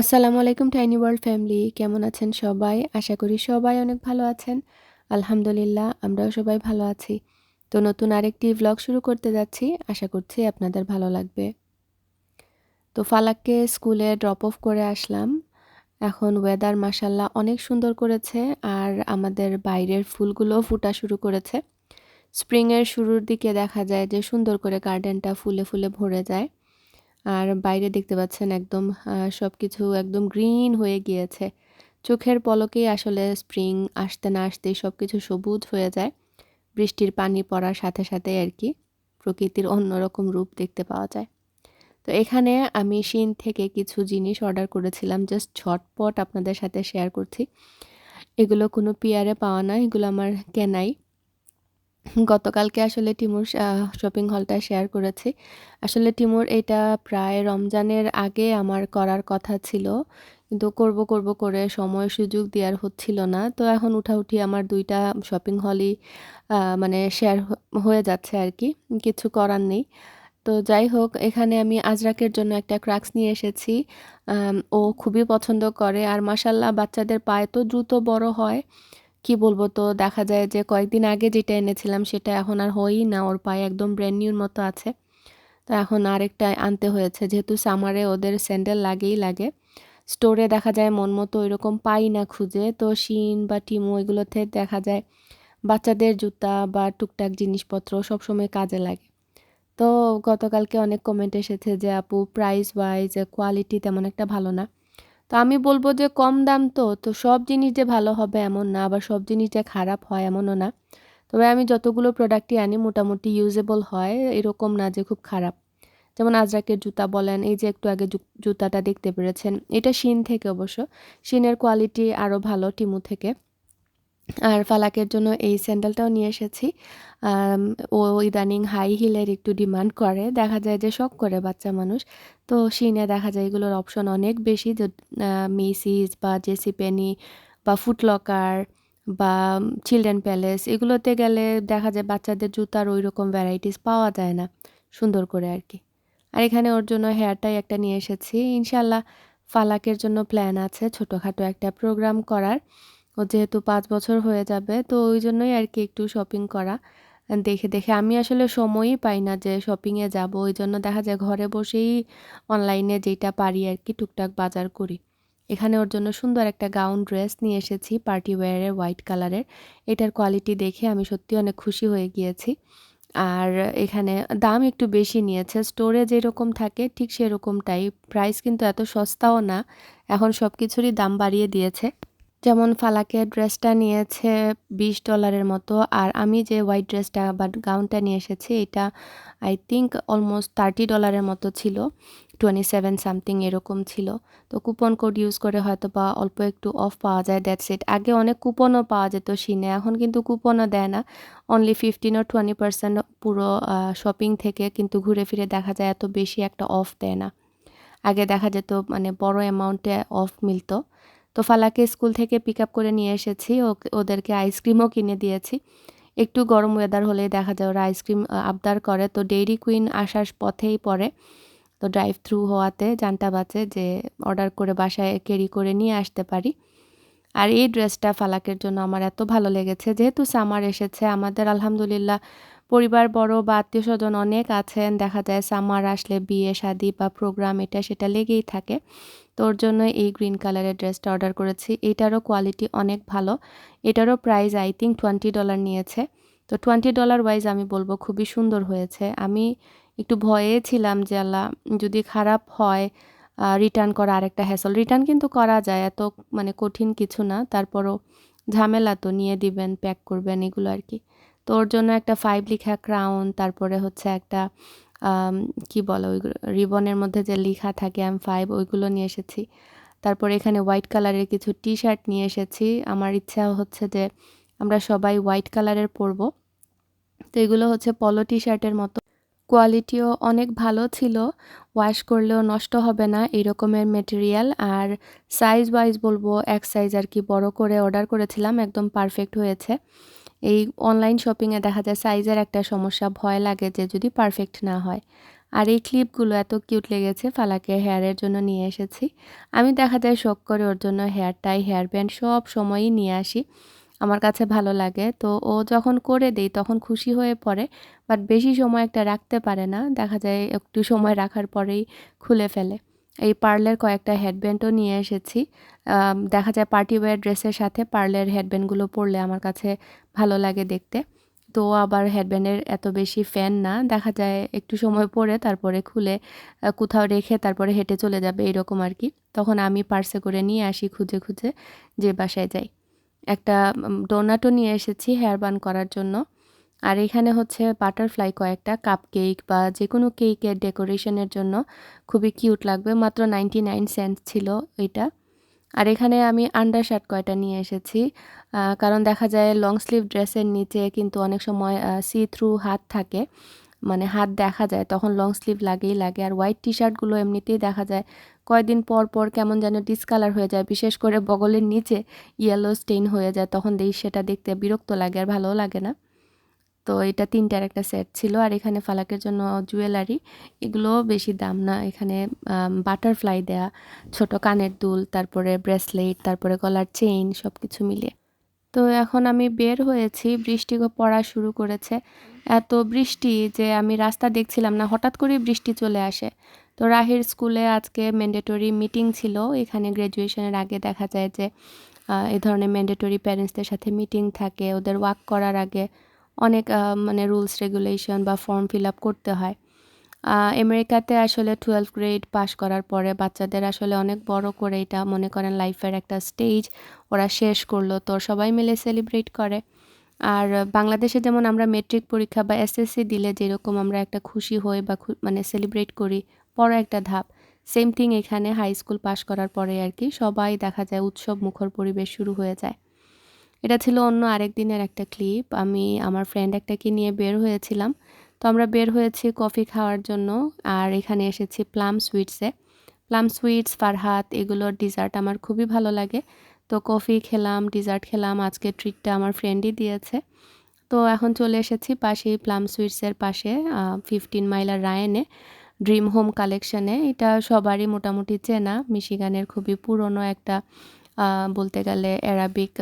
আসসালামু আলাইকুম tiny world family কেমন আছেন সবাই? আশা করি সবাই অনেক ভালো আছেন। আলহামদুলিল্লাহ, আমরাও সবাই ভালো আছি। তো নতুন আরেকটি ভ্লগ শুরু করতে যাচ্ছি। আশা করছি আপনাদের ভালো লাগবে। তো ফালাককে স্কুলে ড্রপ অফ করে আসলাম। এখন ওয়েদার মাসাল্লাহ অনেক সুন্দর করেছে আর আমাদের বাইরের ফুলগুলো ফুটা শুরু করেছে। স্প্রিংয়ের শুরুর দিকে দেখা যায় যে সুন্দর করে গার্ডেনটা ফুলে ফুলে ভরে যায়। আর বাইরে দেখতে পাচ্ছেন একদম সব কিছু একদম গ্রিন হয়ে গিয়েছে। চোখের পলকেই আসলে স্প্রিং আসতে না আসতেই সব কিছু সবুজ হয়ে যায়। বৃষ্টির পানি পড়ার সাথে সাথে আর কি প্রকৃতির অন্যরকম রূপ দেখতে পাওয়া যায়। তো এখানে আমি শিন থেকে কিছু জিনিস অর্ডার করেছিলাম, জাস্ট ঝটপট আপনাদের সাথে শেয়ার করছি। এগুলো কোনো পিয়ারে পাওয়া না, এগুলো আমার কেনাই। গতকালকে আসলে টিমুর শপিং হলটা শেয়ার করেছি। আসলে টিমুর এটা প্রায় রমজানের আগে আমার করার কথা ছিল। কিন্তু করব করব করে সময় সুযোগ দেওয়ার হচ্ছিল না। তো এখন উঠাউঠি আমার দুইটা শপিং হলই মানে শেয়ার হয়ে যাচ্ছে আর কি। কিছু করার নেই। তো যাই হোক, এখানে আমি আজরাকের জন্য একটা ক্রাক্স নিয়ে এসেছি। ও খুবই পছন্দ করে। আর মাসাল্লাহ বাচ্চাদের পায়ে তো দ্রুত বড় হয়। কি বলব তো, দেখা যায় যে কয়েকদিন আগে যেটা এনেছিলাম সেটা এখন আর হয়ই না, ওর পায়ে একদম ব্র্যান্ড নিউর মতো আছে। তো এখন আরেকটা আনতে হয়েছে, যেহেতু সামারে ওদের স্যান্ডেল লাগেই লাগে। স্টোরে দেখা যায় মন মতো ওইরকম পাই না খুঁজে, তো শিন বা টিমো এগুলোতে দেখা যায় বাচ্চাদের জুতা বা টুকটাক জিনিসপত্র সবসময় কাজে লাগে। তো গতকালকে অনেক কমেন্ট এসেছে যে, আপু প্রাইস ওয়াইজ কোয়ালিটি তেমন একটা ভালো না। তো আমি বলব যে কম দাম তো তো সব জিনিস যে ভালো হবে এমন না, আবার সব জিনিস যে খারাপ হয় এমনও না। তবে আমি যতগুলো প্রোডাক্টই আনি মোটামুটি ইউজেবল হয়, এরকম না যে খুব খারাপ। যেমন আজরাকের জুতা বলেন, এই যে একটু আগে জুতাটা দেখতে পেরেছেন, এটা শিন থেকে অবশ্য। শিনের কোয়ালিটি আরও ভালো টিমু থেকে। আর ফালাকের জন্য এই স্যান্ডেলটাও নিয়ে এসেছি। ও ইদানিং হাই হিলের একটু ডিমান্ড করে। দেখা যায় যে শখ করে বাচ্চা মানুষ। তো সিনে দেখা যায় এগুলোর অপশন অনেক বেশি। যে মেসিস বা জেসি পেনি বা ফুটলকার বা চিলড্রেন প্যালেস এগুলোতে গেলে দেখা যায় বাচ্চাদের জুতার ওই রকম ভ্যারাইটিস পাওয়া যায় না। সুন্দর করে আর কি। আর এখানে ওর জন্য হেয়ারটাই একটা নিয়ে এসেছি। ইনশাল্লাহ ফালাকের জন্য প্ল্যান আছে ছোটোখাটো একটা প্রোগ্রাম করার। ও যেহেতু পাঁচ বছর হয়ে যাবে, তো ওই জন্যই আর কি একটু শপিং করা। দেখে দেখে আমি আসলে সময়ই পাই না যে শপিংয়ে যাব, ওই জন্য দেখা যায় ঘরে বসেই অনলাইনে যেটা পারি আর কি টুকটাক বাজার করি। এখানে ওর জন্য সুন্দর একটা গাউন ড্রেস নিয়ে এসেছি পার্টি ওয়্যারের হোয়াইট কালারের এটার কোয়ালিটি দেখে আমি সত্যি অনেক খুশি হয়ে গিয়েছি। আর এখানে দাম একটু বেশি নিয়েছে স্টোরে যেরকম থাকে ঠিক সেরকমটাই প্রাইস কিন্তু এত সস্তাও না, এখন সব কিছুরই দাম বাড়িয়ে দিয়েছে। যেমন ফালাকের ড্রেসটা নিয়েছে বিশ ডলারের মতো, আর আমি যে হোয়াইট ড্রেসটা বা গাউনটা নিয়ে এসেছি, এটা আই থিঙ্ক অলমোস্ট থার্টি ডলারের মতো ছিল টোয়েন্টি সেভেন সামথিং এরকম ছিল। তো কুপন কোড ইউজ করে হয়তো বা অল্প একটু অফ পাওয়া যায়, দ্যাটস ইট। আগে অনেক কুপনও পাওয়া যেত সিনে, এখন কিন্তু কুপনও দেয় না। অনলি ফিফটিন ও টোয়েন্টি পার্সেন্ট পুরো শপিং থেকে কিন্তু ঘুরে ফিরে দেখা যায়, এত বেশি একটা অফ দেয় না। আগে দেখা যেত মানে বড় অ্যামাউন্টে অফ মিলতো। তো ফালাকে স্কুল থেকে পিক আপ করে নিয়ে এসেছি। ও ওদেরকে আইসক্রিমও কিনে দিয়েছি। একটু গরম ওয়েদার হলে দেখা যায় ওরা আইসক্রিম আবদার করে। তো ডেইরি কুইন আসার পথেই পরে তো ড্রাইভ থ্রু হওয়াতে জানটা বাঁচে যে অর্ডার করে বাসায় ক্যারি করে নিয়ে আসতে পারি। আর এই ড্রেসটা ফালাকের জন্য আমার এত ভালো লেগেছে। যেহেতু সামার এসেছে, আমাদের আলহামদুলিল্লাহ পরিবার, বড় বা আত্মীয় স্বজন অনেক আছেন। দেখা যায় সামার আসলে বিয়ে, শাদি বা প্রোগ্রাম এটা সেটা লেগেই থাকে। তোর জন্য এই গ্রিন কালারের ড্রেসটা অর্ডার করেছি। এটারও কোয়ালিটি অনেক ভালো। এটারও price I think twenty dollar নিয়েছে। তো টোয়েন্টি ডলার ওয়াইজ আমি বলব খুবই সুন্দর হয়েছে। আমি একটু ভয়ে ছিলাম যে আল্লাহ, যদি খারাপ হয় রিটার্ন করা আরেকটা হ্যাসল রিটার্ন কিন্তু করা যায়, এত মানে কঠিন কিছু না। তারপরও ঝামেলা তো নিয়ে দিবেন প্যাক করবেন, এগুলো আর কি। তো ওর জন্য একটা ফাইভ লিখা ক্রাউন তারপরে হচ্ছে একটা কি বলে ওইগুলো, রিবনের মধ্যে যে লিখা থাকে এম ফাইভ ওইগুলো নিয়ে এসেছি। তারপর এখানে হোয়াইট কালারের কিছু টি শার্ট নিয়ে এসেছি। আমার ইচ্ছা হচ্ছে যে আমরা সবাই হোয়াইট কালারের পরবো। তো এগুলো হচ্ছে পলো টি শার্টের মতো। কোয়ালিটিও অনেক ভালো ছিল। ওয়াশ করলেও নষ্ট হবে না এই রকমের মেটেরিয়াল আর সাইজ ওয়াইজ বলব, এক সাইজ আর কি বড় করে অর্ডার করেছিলাম, একদম পারফেক্ট হয়েছে। এই অনলাইন শপিংয়ে দেখা যায় সাইজের একটা সমস্যা, ভয় লাগে যে যদি পারফেক্ট না হয়। আর এই ক্লিপগুলো এত কিউট লেগেছে ফালাকে হেয়ারের জন্য নিয়ে এসেছি। আমি দেখা যায় শখ করে ওর জন্য হেয়ার টাই হেয়ার ব্যান্ড সব সময়ই নিয়ে আসি। আমার কাছে ভালো লাগে। তো ও যখন করে দেই তখন খুশি হয়ে পড়ে বাট বেশি সময় একটা রাখতে পারে না। দেখা যায় একটু সময় রাখার পরেই খুলে ফেলে। এই পার্লের কয়েকটা হেডব্যান্ডও নিয়ে এসেছি। দেখা যায় পার্টি ওয়্যার ড্রেসের সাথে পার্লের হেডব্যান্ডগুলো পরলে আমার কাছে ভালো লাগে দেখতে। তো আবার হেডব্যান্ডের এত বেশি ফ্যান না। দেখা যায় একটু সময় পরে তারপরে খুলে কোথাও রেখে তারপরে হেঁটে চলে যাবে এরকম আর কি। তখন আমি পার্সে করে নিয়ে আসি খুঁজে খুঁজে যে বাসায় যাই। একটা ডোনাটও নিয়ে এসেছি হেয়ার বান করার জন্য। আর এখানে হচ্ছে বাটারফ্লাই কয়েকটা কাপ কেক বা যে কোনো কেকের ডেকোরেশনের জন্য খুবই কিউট লাগবে, মাত্র নাইনটি নাইন সেন্ট ছিল এটা। আর এখানে আমি আন্ডার শার্ট কয়টা নিয়ে এসেছি কারণ দেখা যায় লং স্লিভ ড্রেসের নিচে কিন্তু অনেক সময় সি থ্রু হাত থাকে মানে হাত দেখা যায়, তখন লং স্লিভ লাগেই লাগে। আর হোয়াইট টি শার্টগুলো এমনিতেই দেখা যায় কয়েকদিন পর পর কেমন যেন ডিসকালার হয়ে যায়, বিশেষ করে বগলের নিচে ইয়েলো স্টেইন হয়ে যায়, তখন দেই সেটা দেখতে বিরক্ত লাগে আর ভালোও লাগে না। তো এটা তিনটার একটা সেট ছিল। আর এখানে ফালাকের জন্য জুয়েলারি এগুলো বেশি দাম না। এখানে বাটারফ্লাই দেয়া, ছোট কানের দুল, তারপরে ব্রেসলেট, তারপরে গলার চেইন সব কিছু মিলিয়ে। তো এখন আমি বের হয়েছি, বৃষ্টি পড়া শুরু করেছে। এত বৃষ্টি যে আমি রাস্তা দেখছিলাম না, হঠাৎ করেই বৃষ্টি চলে আসে। তো রাহির স্কুলে আজকে ম্যান্ডেটরি মিটিং ছিল। এখানে গ্র্যাজুয়েশনের আগে দেখা যায় যে এ ধরনের ম্যান্ডেটরি প্যারেন্টসদের সাথে মিটিং থাকে, ওদের ওয়াক করার আগে। অনেক মানে রুলস রেগুলেশন বা ফর্ম ফিল আপ করতে হয়। আমেরিকাতে আসলে টুয়েলভ গ্রেড পাশ করার পরে বাচ্চাদের আসলে অনেক বড় করে এটা মনে করেন লাইফের একটা স্টেজ ওরা শেষ করল। তো সবাই মিলে সেলিব্রেট করে। আর বাংলাদেশে যেমন আমরা মেট্রিক পরীক্ষা বা এসএসসি দিলে যেরকম আমরা একটা খুশি হই বা মানে সেলিব্রেট করি, বড় একটা ধাপ। সেম থিং এখানে হাই স্কুল পাশ করার পরে আর কি সবাই দেখা যায় উৎসব মুখর পরিবেশ শুরু হয়ে যায়। এটা ছিল অন্য আরেক দিনের একটা ক্লিপ আমি আমার ফ্রেন্ড একটাকে নিয়ে বের হয়েছিলাম। তো আমরা বের হয়েছি কফি খাওয়ার জন্য আর এখানে এসেছি প্লাম সুইটসে প্লাম সুইটস ফারহাত, এগুলোর ডিজার্ট আমার খুবই ভালো লাগে। তো কফি খেলাম ডিজার্ট খেলাম, আজকে ট্রিটটা আমার ফ্রেন্ডই দিয়েছে। তো এখন চলে এসেছি পাশেই প্লাম সুইটসের পাশে ফিফটিন মাইলার রায়নে ড্রিম হোম কালেকশানে এটা সবারই মোটামুটি চেনা মিশিগানের খুবই পুরনো একটা বলতে গেলে অ্যারাবিক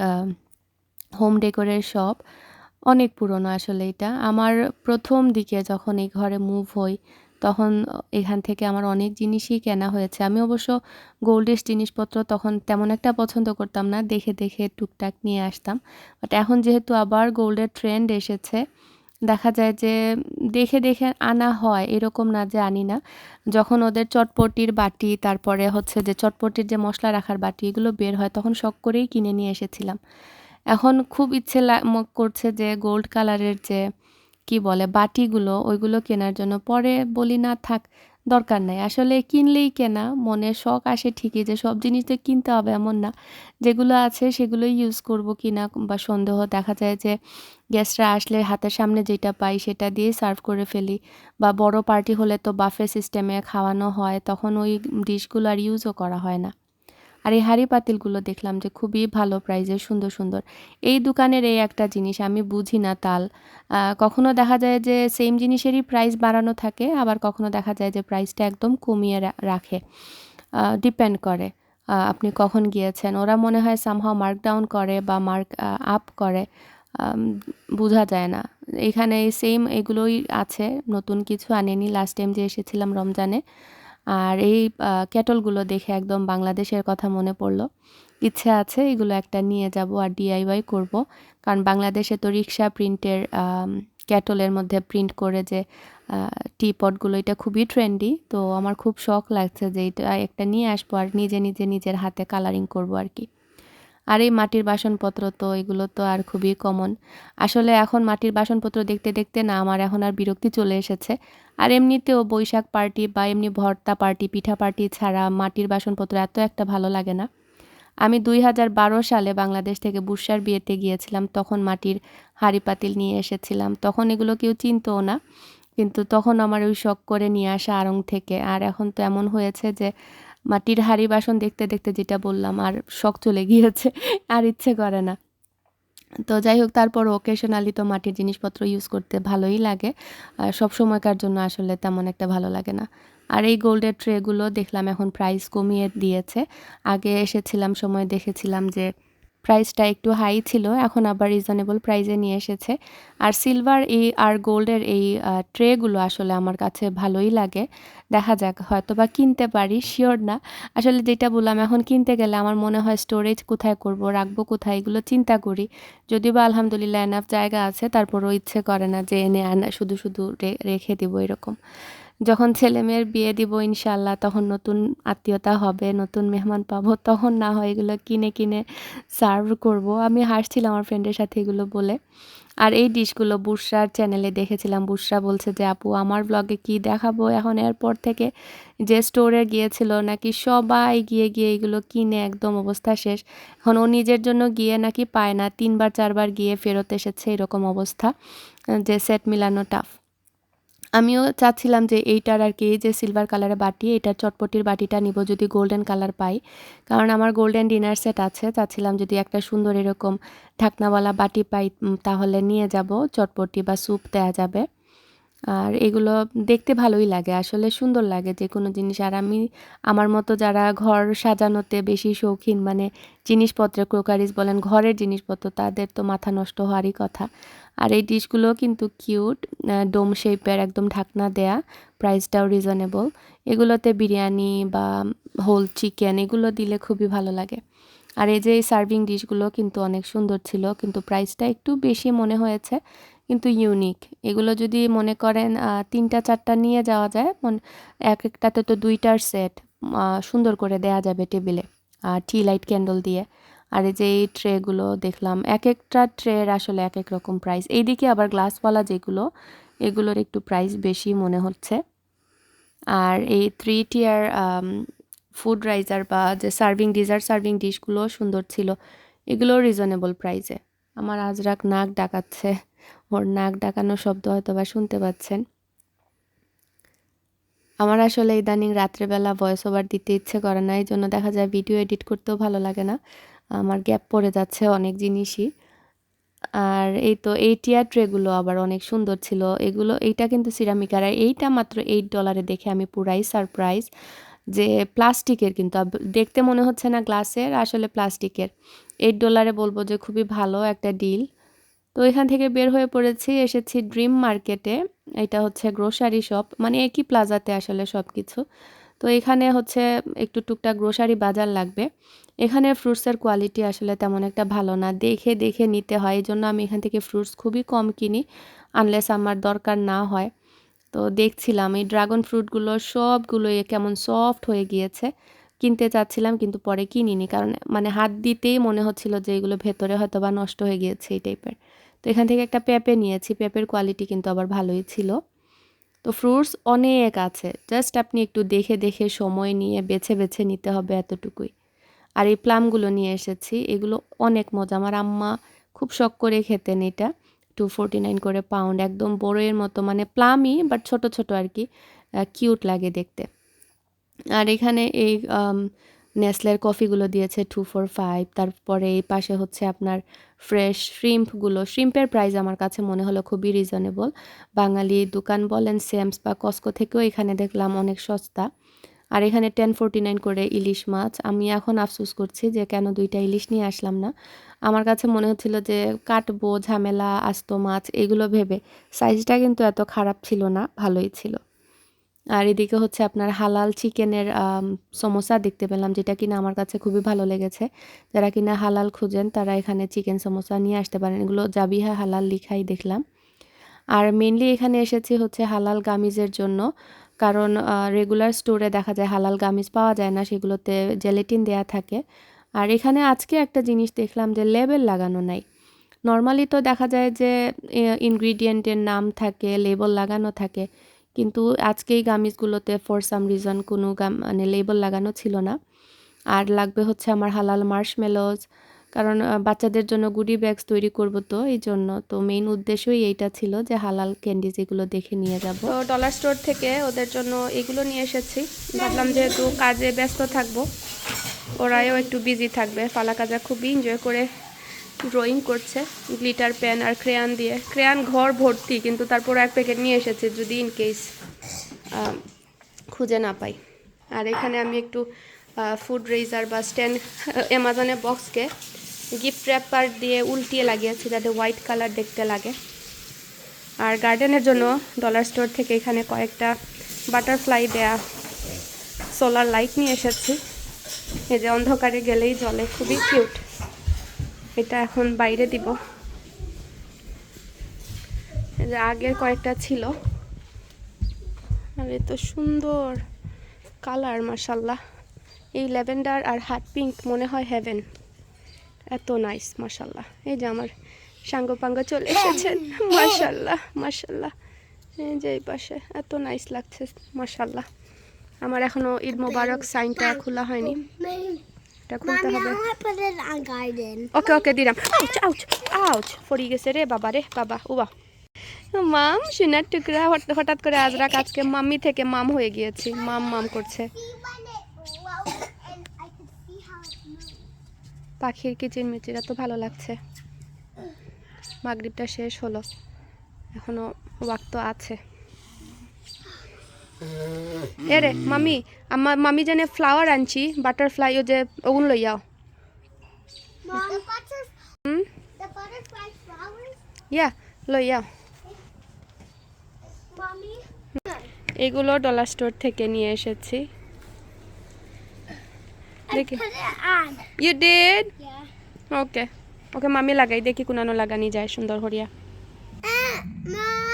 হোম ডেকোরের শপ অনেক পুরনো আসলে এটা। আমার প্রথম দিকে যখন এই ঘরে মুভ হই, তখন এখান থেকে আমার অনেক জিনিসই কেনা হয়েছে। আমি অবশ্য গোল্ডেস জিনিসপত্র তখন তেমন একটা পছন্দ করতাম না, দেখে দেখে টুকটাক নিয়ে আসতাম। বাট এখন যেহেতু আবার গোল্ডের ট্রেন্ড এসেছে, দেখা যায় যে দেখে দেখে আনা হয়, এরকম না যে আনি না। যখন ওদের চটপটির বাটি, তারপরে হচ্ছে যে চটপটির যে মশলা রাখার বাটি, এগুলো বের হয়, তখন শখ করেই কিনে নিয়ে এসেছিলাম। এখন খুব ইচ্ছে করছে যে গোল্ড কালারের যে, কি বলে, বাটিগুলো, ওইগুলো কেনার জন্য। পরে বলি, না থাক, দরকার নাই। আসলে কিনলেই কেনা, মনে শখ আসে ঠিকই যে সব জিনিস তো কিনতে হবে, এমন না। যেগুলো আছে সেগুলোই ইউজ করব কিনা বা সন্দেহ। দেখা যায় যে গেস্টরা আসলে হাতের সামনে যেটা পাই সেটা দিয়ে সার্ভ করে ফেলি। বা বড় পার্টি হলে তো বাফে সিস্টেমে খাওয়ানো হয়, তখন ওই ডিশগুলো আর ইউজও করা হয় না। আর এই হাঁড়ি পাতিলগুলো দেখলাম যে খুবই ভালো প্রাইজের সুন্দর সুন্দর। এই দোকানের এই একটা জিনিস, আমি বুঝি না তাল। কখনো দেখা যায় যে সেম জিনিসেরই প্রাইস বাড়ানো থাকে, আবার কখনো দেখা যায় যে প্রাইসটা একদম কমিয়ে রাখে। ডিপেন্ড করে আপনি কখন গিয়েছেন। ওরা মনে হয় সামহাও মার্ক ডাউন করে বা মার্ক আপ করে। বোঝা যায় না। এখানে সেম এগুলোই আছে, নতুন কিছু আনেনি। লাস্ট টাইম যে এসেছিলাম রমজানে আর এই ক্যাটলগুলো দেখে একদম বাংলাদেশের কথা মনে পড়ল। ইচ্ছে আছে এগুলো একটা নিয়ে যাব আর ডিআইওয়াই করব। কারণ বাংলাদেশে তো রিক্সা প্রিন্টের ক্যাটলের মধ্যে প্রিন্ট করে যে টি পটগুলো এটা খুবই ট্রেন্ডি। তো আমার খুব শখ লাগছে যে এটা একটা নিয়ে আসব আর নিজে নিজে, নিজের হাতে কালারিং করব আর কি। আর এই মাটির বাসনপত্র তো, এগুলো তো আর খুবই কমন। আসলে এখন মাটির বাসনপত্র দেখতে দেখতে না, আমার এখন আর বিরক্তি চলে এসেছে। আর এমনিতেও বৈশাখ পার্টি বা এমনি ভর্তা পার্টি, পিঠা পার্টি ছাড়া মাটির বাসনপত্র এত একটা ভালো লাগে না। আমি দুই হাজার বারো সালে বাংলাদেশ থেকে বুসার বিয়েতে গিয়েছিলাম, তখন মাটির হাঁড়ি পাতিল নিয়ে এসেছিলাম। তখন এগুলো কেউ চিনতও না, কিন্তু তখন আমার ওই শখ করে নিয়ে আসা আড়ং থেকে। আর এখন তো এমন হয়েছে যে মাটির হাঁড়ি বাসন দেখতে দেখতে যেটা বললাম, আর শখ চলে গিয়েছে, আর ইচ্ছে করে না। তো যাই হোক, তারপর ওকেশনালি তো মাটির জিনিসপত্র ইউজ করতে ভালোই লাগে। সব সময়কার জন্য আসলে তেমন একটা ভালো লাগে না। আর এই গোল্ডের ট্রেগুলো দেখলাম এখন প্রাইস কমিয়ে দিয়েছে। আগে এসেছিলাম সময় দেখেছিলাম যে প্রাইসটা একটু হাই ছিল, এখন আবার রিজনেবল প্রাইসে নিয়ে এসেছে। আর সিলভার এই আর গোল্ডের এই ট্রেগুলো আসলে আমার কাছে ভালোই লাগে। দেখা যাক হয়তো বা কিনতে পারি শিওর না। আসলে যেটা বললাম, এখন কিনতে গেলে আমার মনে হয় স্টোরেজ কোথায় করব, রাখব কোথায়, এগুলো চিন্তা করি। যদিও বা আলহামদুলিল্লাহ এনাফ জায়গা আছে, তারপরও ইচ্ছে করে না যে এনে শুধু শুধু রেখে দিব এরকম। যখন ছেলে মেয়ের বিয়ে দিব ইনশাল্লাহ তখন নতুন আত্মীয়তা হবে, নতুন মেহমান পাবো, তখন না হয় এগুলো কিনে কিনে সার্ভ করব। আমি হাসছিলাম আমার ফ্রেন্ডের সাথে এগুলো বলে। আর এই ডিশগুলো বুসরার চ্যানেলে দেখেছিলাম। বুসরা বলছে যে, আপু, আমার ব্লগে কি দেখাবো? এখন এরপর থেকে যে স্টোরে গিয়েছিল নাকি সবাই গিয়ে গিয়ে এগুলো কিনে একদম অবস্থা শেষ। এখন ও নিজের জন্য গিয়ে নাকি পায় না, তিনবার, চারবার গিয়ে ফেরত এসেছে এরকম অবস্থা। যে সেট মিলানো টাফ আমিও চাচ্ছিলাম যে এইটার আর কি যে সিলভার কালারের বাটি এটার চটপটির বাটিটা নিব যদি গোল্ডেন কালার পাই। কারণ আমার গোল্ডেন ডিনার সেট আছে, চাচ্ছিলাম যদি একটা সুন্দর এরকম ঢাকনাওয়ালা বাটি পাই তাহলে নিয়ে যাব, চটপটি বা স্যুপ দেওয়া যাবে। আর এগুলো দেখতে ভালোই লাগে, আসলে সুন্দর লাগে যে কোনো জিনিস। আর আমি, আমার মতো যারা ঘর সাজানোতে বেশি শৌখিন মানে জিনিসপত্রের ক্রোকারিজ বলেন, ঘরের জিনিসপত্র, তাদের তো মাথা নষ্ট হওয়ারই কথা। আর এই ডিশগুলো কিন্তু কিউট ডোম শেপের একদম ঢাকনা দেয়া, প্রাইসটাও রিজনেবল এগুলোতে বিরিয়ানি বা হোল চিকেন এগুলো দিলে খুবই ভালো লাগে। আর এই যে এই সার্ভিং ডিশগুলো কিন্তু অনেক সুন্দর ছিল, কিন্তু প্রাইসটা একটু বেশি মনে হয়েছে, কিন্তু ইউনিক এগুলো যদি মনে করেন তিনটা, চারটা নিয়ে যাওয়া যায় এক একটাতে তো দুইটার সেট সুন্দর করে দেয়া যাবে টেবিলে, আর টি লাইট ক্যান্ডেল দিয়ে। আর এই যে এই ট্রেগুলো দেখলাম এক একটা ট্রের আসলে এক এক রকম প্রাইস এইদিকে আবার গ্লাসওয়ালা যেগুলো, এগুলোর একটু প্রাইস বেশি মনে হচ্ছে। আর এই থ্রি টিয়ার ফুড রাইজার বা যে সার্ভিং ডিজার্ট সার্ভিং ডিশগুলো সুন্দর ছিল। এগুলো রিজনেবল প্রাইসে আমার আজরাক নাক ডাকাচ্ছে। ওর নাক ডাকানো শব্দ হয়তো বা শুনতে পাচ্ছেন। আমার আসলে ইদানিং রাত্রেবেলা ভয়েস ওভার দিতে ইচ্ছে করে না এই জন্য দেখা যায় ভিডিও এডিট করতেও ভালো লাগে না। আমার গ্যাপ পড়ে যাচ্ছে অনেক জিনিসই। আর এই তো এই টিয়ার ট্রেগুলো আবার অনেক সুন্দর ছিল। এগুলো, এইটা কিন্তু সিরামিক আর এইটা মাত্র এইট ডলারে দেখে আমি পুরাই সারপ্রাইজ যে প্লাস্টিকের কিন্তু দেখতে মনে হচ্ছে না গ্লাসের, আসলে প্লাস্টিকের। এইট ডলারে বলব যে খুবই ভালো একটা ডিল তো এখান থেকে বের হয়ে পড়েছি, এসেছি ড্রিম মার্কেটে এটা হচ্ছে গ্রোসারি শপ মানে একই প্লাজাতে আসলে সব কিছু তো এখানে হচ্ছে একটু টুকটাক গ্রোসারি বাজার লাগবে। এখানে ফ্রুটসের কোয়ালিটি আসলে তেমন একটা ভালো না। দেখে দেখে নিতে হয়। এই জন্য আমি এখান থেকে ফ্রুটস খুবই কম কিনি আনলেস আমার দরকার না হয়। তো দেখছিলাম এই ড্রাগন ফ্রুটগুলো সবগুলো কেমন সফট হয়ে গিয়েছে। কিনতে চাচ্ছিলাম কিন্তু পরে কিনিনি। কারণ মানে হাত দিতেই মনে হচ্ছিল যে এগুলো ভেতরে হয়তো বা নষ্ট হয়ে গিয়েছে এই টাইপের তো এখান থেকে একটা পেঁপে নিয়েছি। পেঁপের কোয়ালিটি কিন্তু আবার ভালোই ছিল। তো ফ্রুটস অনেক আছে। জাস্ট আপনি একটু দেখে দেখে সময় নিয়ে বেছে বেছে নিতে হবে এতটুকুই। আর এই প্লামগুলো নিয়ে এসেছি, এগুলো অনেক মজা। আমার আম্মা খুব শখ করে খেতেন এটা টু ফোরটি নাইন করে পাউন্ড একদম বড়োয়ের মতো মানে প্লামই বাট ছোট ছোট আর কি কিউট লাগে দেখতে। আর এখানে এই নেসলের কফিগুলো দিয়েছে টু ফোর ফাইভ তারপরে এই পাশে হচ্ছে আপনার ফ্রেশ শ্রিম্পগুলো শ্রিম্পের প্রাইস আমার কাছে মনে হলো খুবই রিজনেবল বাঙালি দোকান বলেন সেমস বা কস্কো থেকেও এখানে দেখলাম অনেক সস্তা। আর এখানে টেন ফোরটি নাইন করে ইলিশ মাছ। আমি এখন আফসোস করছি যে কেন দুইটা ইলিশ নিয়ে আসলাম না। আমার কাছে মনে হচ্ছিল যে কাটবো, ঝামেলা, আস্ত মাছ, এগুলো ভেবে। সাইজটা কিন্তু এত খারাপ ছিল না, ভালোই ছিল। আর এদিকে হচ্ছে আপনার হালাল চিকেনের সমোসা দেখতে পেলাম, যেটা কিনা আমার কাছে খুবই ভালো লেগেছে। যারা কিনা হালাল খুঁজেন, তারা এখানে চিকেন সমোসা নিয়ে আসতে পারেন। এগুলো জাবিহা হালাল লিখাই দেখলাম। আর মেনলি এখানে এসেছি হচ্ছে হালাল গামিজের জন্য। কারণ রেগুলার স্টোরে দেখা যায় হালাল গামিজ পাওয়া যায় না, সেগুলোতে জেলেটিন দেয়া থাকে। আর এখানে আজকে একটা জিনিস দেখলাম যে লেবেল লাগানো নাই। নর্মালি তো দেখা যায় যে ইনগ্রিডিয়েন্টের নাম থাকে লেবল লাগানো থাকে, কিন্তু আজকে এই গামিজগুলোতে ফর সাম রিজন কোনো গাম মানে লেবেল লাগানো ছিল না। আর লাগবে হচ্ছে আমার হালাল মার্শমেলোজ কারণ বাচ্চাদের জন্য গুডি ব্যাগস তৈরি করব তো, এই জন্য। তো মেইন উদ্দেশ্যই এইটা ছিল যে হালাল ক্যান্ডিজ এগুলো দেখে নিয়ে যাব। তো ডলার স্টোর থেকে ওদের জন্য এগুলো নিয়ে এসেছি। ভাবলাম যেহেতু কাজে ব্যস্ত থাকব ওরাও একটু বিজি থাকবে। ফালা কাজা খুবই এনজয় করে ড্রয়িং করছে গ্লিটার পেন আর ক্রেয়ান দিয়ে। ক্রেয়ান ঘর ভর্তি, কিন্তু তারপর এক প্যাকেট নিয়ে এসেছে যদি ইন কেস খুঁজে না পাই। আর এখানে আমি একটু ফুড রেজার বা স্ট্যান্ড অ্যামাজনের বক্সকে গিফট র্যাপার দিয়ে উল্টিয়ে লাগিয়েছি যাতে হোয়াইট কালার দেখতে লাগে। আর গার্ডেনের জন্য ডলার স্টোর থেকে এখানে কয়েকটা বাটারফ্লাই দেয়া সোলার লাইট নিয়ে এসেছি। এই যে অন্ধকারে গেলেই জলে, খুবই কিউট এটা এখন বাইরে দিব। যে আগের কয়েকটা ছিল। আর তো সুন্দর কালার মাসাল্লাহ এই ল্যাভেন্ডার আর হাট পিঙ্ক মনে হয় হেভেন এত নাইস মাসাল্লাহ এই যে আমার সাঙ্গ পাঙ্গ চলে এসেছেন মাসাল্লাহ মাসাল্লাহ এই যে এই পাশে এত নাইস লাগছে মাসাল্লাহ আমার এখনও ঈদ মোবারক সাইনটা খোলা হয়নি। এটা খুলতে হবে. ওকে ওকে দিলাম। আউচ আউচ আউচ পড়ে গেছে রে বাবা রে বাবা উবা মাম সোনার টুকরা হঠাৎ হঠাৎ করে আজরাক আজকে মাম্মি থেকে মাম হয়ে গিয়েছি মাম মাম করছে। পাখির কিচিরমিচির এত ভালো লাগছে। মাগরিবটা শেষ হলো। এখনও ওয়াক্ত আছে। এ রে মামি আমার মামি জানে ফ্লাওয়ার আনছি বাটারফ্লাই ও যে ওগুন butterfly flowers. ইয়া লইয়াও Mommy, এগুলো ডলার স্টোর থেকে নিয়ে এসেছি। দেখি. You did. ওকে ওকে মামি লাগাই দেখি কুনানো লাগানি যায় সুন্দর হরিয়া। Mom,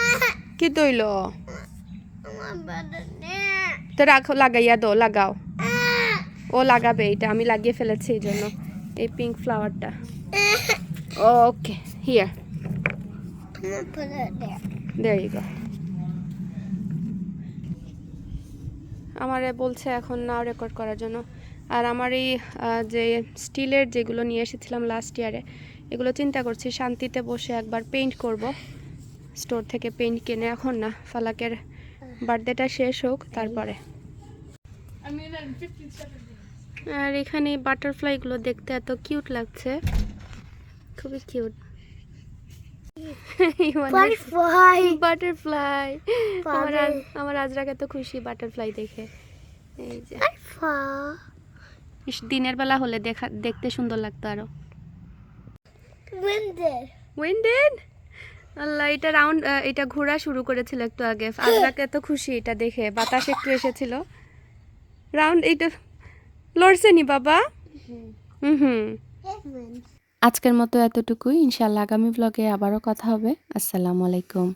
কি there. তো রাখো লাগাইয়া দো লাগাও। Ah, ও লাগাবে এটা আমি লাগিয়ে ফেলেছি এই জন্য এই pink ফ্লাওয়ারটা okay here. There you go আমারে বলছে এখন নাও রেকর্ড করার জন্য। আর আমার এই আহ, যে স্টিলের যেগুলো নিয়ে এসেছিলাম লাস্ট ইয়ারে এগুলো চিন্তা করছি শান্তিতে বসে একবার পেইন্ট করব। স্টোর থেকে পেইন্ট কিনে এখন না ফালাকের বার্থডেটা শেষ হোক তারপরে। আর এখানে বাটারফ্লাইগুলো দেখতে এত কিউট লাগছে। খুবই কিউট. বাটারফ্লাই আমার Butterfly. আমার আজরাক এত খুশি বাটারফ্লাই দেখে। এই যে। দিনের বেলা হলে দেখা দেখতে সুন্দর লাগতো আরও. উইন্ডেড আল্লাহ এটা রাউন্ড এটা ঘোরা শুরু করেছিল একটু আগে। আজরাক এত খুশি এটা দেখে বাতাস একটু এসেছিল। রাউন্ড এইটা লড়ছে নি বাবা? হুম। হুম আজকের মতো এতটুকুই। ইনশাল্লাহ আগামী ব্লগে আবারও কথা হবে। আসসালামু আলাইকুম।